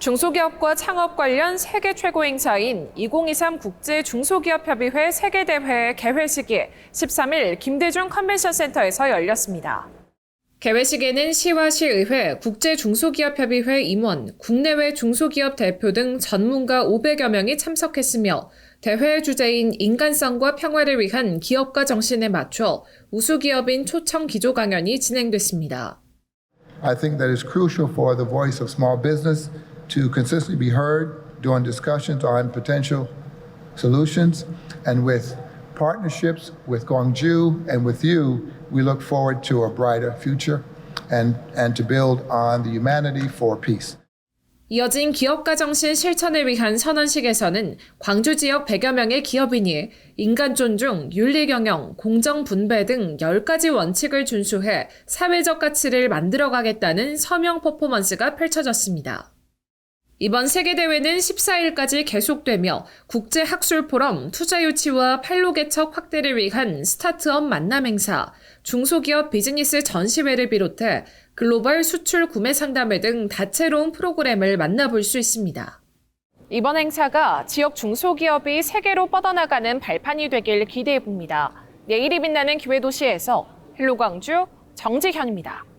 중소기업과 창업 관련 세계 최고 행사인 2023 국제 중소기업 협의회 세계대회 개회식이 13일 김대중 컨벤션 센터에서 열렸습니다. 개회식에는 시와 시의회, 국제 중소기업 협의회 임원, 국내외 중소기업 대표 등 전문가 500여 명이 참석했으며 대회 주제인 인간성과 평화를 위한 기업가 정신에 맞춰 우수기업인 초청 기조 강연이 진행됐습니다. I think that it's crucial for the voice of small business to consistently be heard during discussions on potential solutions. And with partnerships with Gwangju and with you, we look forward to a brighter future and, and to build on the humanity for peace. 이어진 기업가 정신 실천을 위한 선언식에서는 광주 지역 100여 명의 기업인이 인간 존중, 윤리 경영, 공정 분배 등 10가지 원칙을 준수해 사회적 가치를 만들어가겠다는 서명 퍼포먼스가 펼쳐졌습니다. 이번 세계대회는 14일까지 계속되며 국제학술 포럼, 투자유치와 판로개척 확대를 위한 스타트업 만남 행사, 중소기업 비즈니스 전시회를 비롯해 글로벌 수출 구매 상담회 등 다채로운 프로그램을 만나볼 수 있습니다. 이번 행사가 지역 중소기업이 세계로 뻗어나가는 발판이 되길 기대해 봅니다. 내일이 빛나는 기회도시에서 헬로광주 정지현입니다.